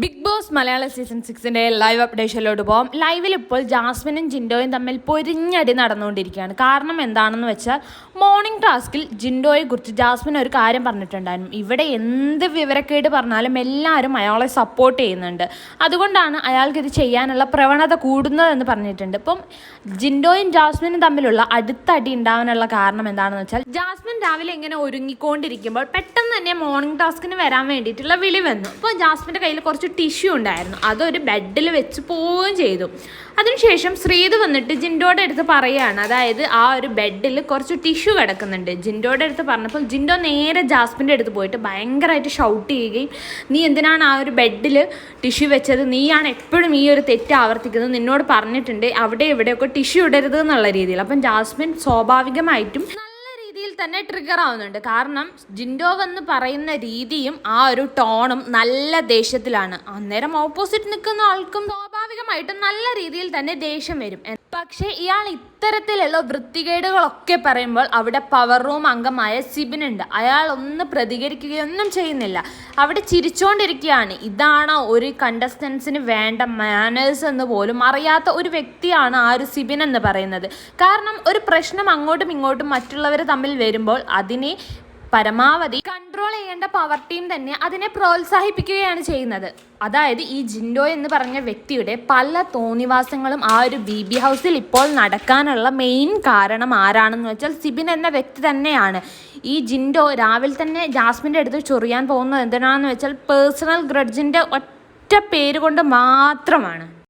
Big Boss മലയാള season സിക്സിന്റെ live അപ്ഡേഷനിലോട്ട് പോകാം ലൈവിൽ ഇപ്പോൾ ജാസ്മിനും ജിൻഡോയും തമ്മിൽ പൊരിഞ്ഞടി നടന്നുകൊണ്ടിരിക്കുകയാണ്. കാരണം എന്താണെന്ന് വെച്ചാൽ മോർണിംഗ് ടാസ്കിൽ ജിൻഡോയെ കുറിച്ച് ജാസ്മിൻ ഒരു കാര്യം പറഞ്ഞിട്ടുണ്ടായിരുന്നു. ഇവിടെ എന്ത് വിവരക്കേട് പറഞ്ഞാലും എല്ലാവരും അയാളെ സപ്പോർട്ട് ചെയ്യുന്നുണ്ട്. അതുകൊണ്ടാണ് അയാൾക്ക് ഇത് ചെയ്യാനുള്ള പ്രവണത കൂടുന്നതെന്ന് പറഞ്ഞിട്ടുണ്ട്. ഇപ്പം ജിൻഡോയും ജാസ്മിനും തമ്മിലുള്ള അടുത്ത അടി ഉണ്ടാവാനുള്ള കാരണം എന്താണെന്ന് വെച്ചാൽ ജാസ്മിൻ രാവിലെ ഇങ്ങനെ ഒരുങ്ങിക്കൊണ്ടിരിക്കുമ്പോൾ പെട്ടെന്ന് തന്നെ മോർണിംഗ് ടാസ്കിന് വരാൻ വേണ്ടിയിട്ടുള്ള വിളി വന്നു. അപ്പോൾ ജാസ്മിന്റെ കയ്യിൽ കുറച്ച് ടിഷ്യൂ ഉണ്ടായിരുന്നു. അതൊരു ബെഡിൽ വെച്ച് പോവുകയും ചെയ്തു. അതിനുശേഷം ശ്രീത് വന്നിട്ട് ജിൻഡോയുടെ അടുത്ത് പറയുകയാണ് അതായത് ആ ഒരു ബെഡിൽ കുറച്ച് ടിഷ്യൂ കിടക്കുന്നുണ്ട്. ജിൻഡോയുടെ അടുത്ത് പറഞ്ഞപ്പോൾ ജിൻഡോ നേരെ ജാസ്മിന്റെ അടുത്ത് പോയിട്ട് ഭയങ്കരമായിട്ട് ഷൗട്ട് ചെയ്യുകയും നീ എന്തിനാണ് ആ ഒരു ബെഡിൽ ടിഷ്യൂ വെച്ചത്? നീയാണ് എപ്പോഴും ഈ ഒരു തെറ്റ് ആവർത്തിക്കുന്നത്. നിന്നോട് പറഞ്ഞിട്ടുണ്ട്. അവിടെ ഇവിടെയൊക്കെ ടിഷ്യൂ ഇടരുത് എന്നുള്ള രീതിയിൽ. അപ്പം ജാസ്മിൻ സ്വാഭാവികമായിട്ടും തന്നെ ട്രിഗർ ആവുന്നുണ്ട്. കാരണം ജിൻഡോവ് എന്ന് പറയുന്ന രീതിയും ആ ഒരു ടോണും നല്ല ദേഷ്യത്തിലാണ്. അന്നേരം ഓപ്പോസിറ്റ് നിൽക്കുന്ന ആൾക്കും സ്വാഭാവികമായിട്ടും നല്ല രീതിയിൽ തന്നെ ദേഷ്യം വരും. പക്ഷേ ഇയാൾ ഇത്തരത്തിലുള്ള വൃത്തികേടുകളൊക്കെ പറയുമ്പോൾ അവിടെ പവർ റൂം അംഗമായ സിബിനുണ്ട് അയാൾ ഒന്ന് പ്രതികരിക്കുകയൊന്നും ചെയ്യുന്നില്ല. അവിടെ ചിരിച്ചുകൊണ്ടിരിക്കുകയാണ് ഇതാണോ ഒരു കണ്ടസ്റ്റൻസിന് വേണ്ട മാനേഴ്സ് എന്ന് പോലും അറിയാത്ത ഒരു വ്യക്തിയാണ് ആ ഒരു സിബിൻ എന്ന് പറയുന്നത്. കാരണം ഒരു പ്രശ്നം അങ്ങോട്ടും ഇങ്ങോട്ടും മറ്റുള്ളവർ തമ്മിൽ വരുമ്പോൾ അതിനെ പരമാവധി കൺട്രോൾ ചെയ്യേണ്ട പവർ ടീം തന്നെ അതിനെ പ്രോത്സാഹിപ്പിക്കുകയാണ് ചെയ്യുന്നത്. അതായത് ഈ ജിൻഡോ എന്ന് പറഞ്ഞ വ്യക്തിയുടെ പല തോന്നിവാസങ്ങളും ആ ഒരു ബി ബി ഹൗസിൽ ഇപ്പോൾ നടക്കാനുള്ള മെയിൻ കാരണം ആരാണെന്ന് വെച്ചാൽ സിബിൻ എന്ന വ്യക്തി തന്നെയാണ്. ഈ ജിൻഡോ രാവിലെ തന്നെ ജാസ്മിന്റെ അടുത്ത് ചൊറിയാൻ പോകുന്നത് എന്തിനാണെന്ന് വെച്ചാൽ പേഴ്സണൽ ഗ്രഡ്ജിന്റെ ഒറ്റ പേര് കൊണ്ട് മാത്രമാണ്.